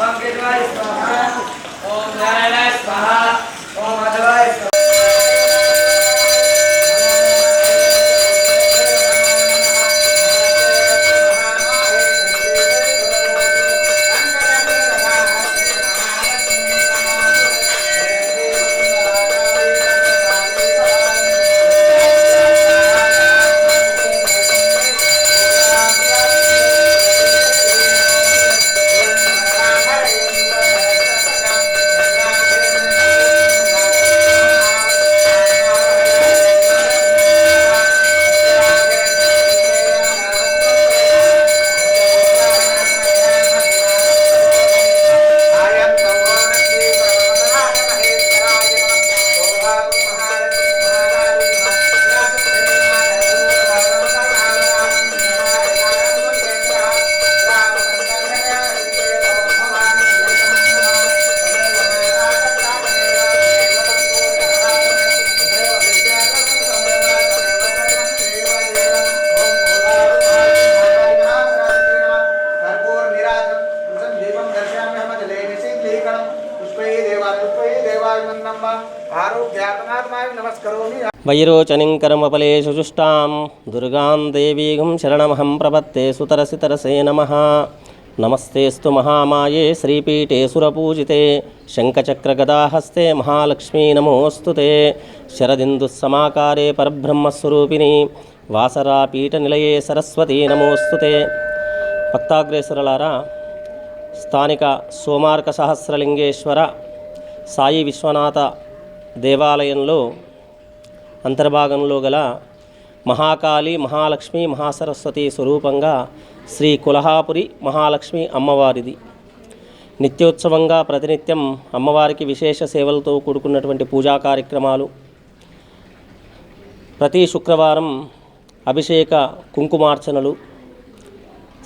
Bangkit guys, tahan. Om Jai. వైరోచనింకరమపలే శుచుష్టాం దుర్గాం దేవీగం శరణమహం ప్రపత్తే సుతరసి తరసే నమ. నమస్తేస్తు మహామాయే శ్రీపీఠే సురపూజితే శంఖచక్రగదాహస్తే మహాలక్ష్మీ నమోऽस्तु శరదిందు సమాకారే పరబ్రహ్మస్వరూపిణి వాసరాపీఠ నిలయే సరస్వతీ నమోऽस्तु ते స్థానిక సోమార్క సహస్రలింగేశ్వర సాయి విశ్వనాథ దేవాలయంలో అంతర్భాగంలో గల మహాకాళి మహాలక్ష్మి మహాసరస్వతి స్వరూపంగా శ్రీ కులహాపురి మహాలక్ష్మి అమ్మవారిది. నిత్యోత్సవంగా ప్రతినిత్యం అమ్మవారికి విశేష సేవలతో కూడుకున్నటువంటి పూజా కార్యక్రమాలు. ప్రతి శుక్రవారం అభిషేక కుంకుమార్చనలు.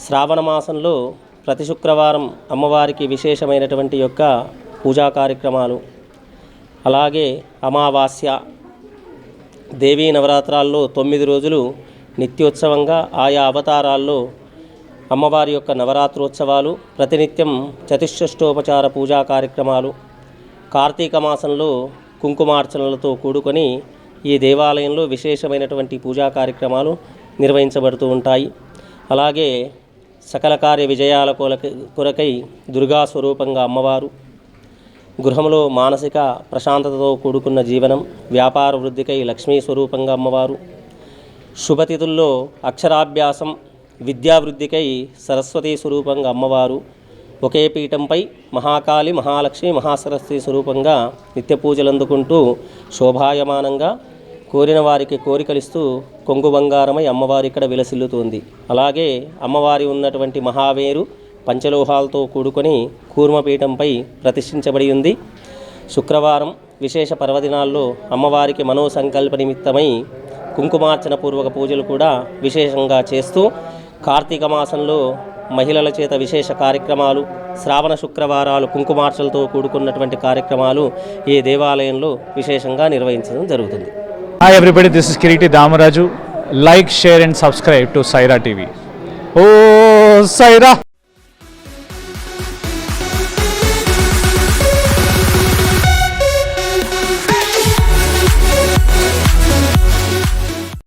శ్రావణ మాసంలో ప్రతి శుక్రవారం అమ్మవారికి విశేషమైనటువంటి యొక్క పూజా కార్యక్రమాలు అలాగే అమావాస్య దేవీ నవరాత్రాల్లో తొమ్మిది రోజులు నిత్యోత్సవంగా ఆయా అవతారాల్లో అమ్మవారి యొక్క నవరాత్రోత్సవాలు ప్రతినిత్యం చతుష్షష్టోపచార పూజా కార్యక్రమాలు కార్తీక మాసంలో కుంకుమార్చనలతో కూడుకొని ఈ దేవాలయంలో విశేషమైనటువంటి పూజా కార్యక్రమాలు నిర్వహించబడుతూ ఉంటాయి. అలాగే సకల కార్య విజయాల కొలక కొరకై దుర్గా స్వరూపంగా అమ్మవారు గృహంలో మానసిక ప్రశాంతతతో కూడుకున్న జీవనం వ్యాపార వృద్ధికై లక్ష్మీ స్వరూపంగా అమ్మవారు. శుభతిథుల్లో అక్షరాభ్యాసం విద్యావృద్ధికై సరస్వతి స్వరూపంగా అమ్మవారు. ఒకే పీఠంపై మహాకాళి మహాలక్ష్మి మహాసరస్వతి స్వరూపంగా నిత్య పూజలు అందుకుంటూ శోభాయమానంగా కోరిన వారికి కోరికలిస్తూ కొంగు బంగారమై అమ్మవారి ఇక్కడ విలసిల్లుతోంది. అలాగే అమ్మవారి ఉన్నటువంటి మహావేరు పంచలోహాలతో కూడుకొని కూర్మపీఠంపై ప్రతిష్ఠించబడి ఉంది. శుక్రవారం విశేష పర్వదినాల్లో అమ్మవారికి మనోసంకల్ప నిమిత్తమై కుంకుమార్చన పూర్వక పూజలు కూడా విశేషంగా చేస్తూ కార్తీక మాసంలో మహిళల చేత విశేష కార్యక్రమాలు శ్రావణ శుక్రవారాలు కుంకుమార్చలతో కూడుకున్నటువంటి కార్యక్రమాలు ఈ దేవాలయంలో విశేషంగా నిర్వహించడం జరుగుతుంది. Hi everybody this is Kireeti Damaraju like share and subscribe to Saira TV oh Sye Raa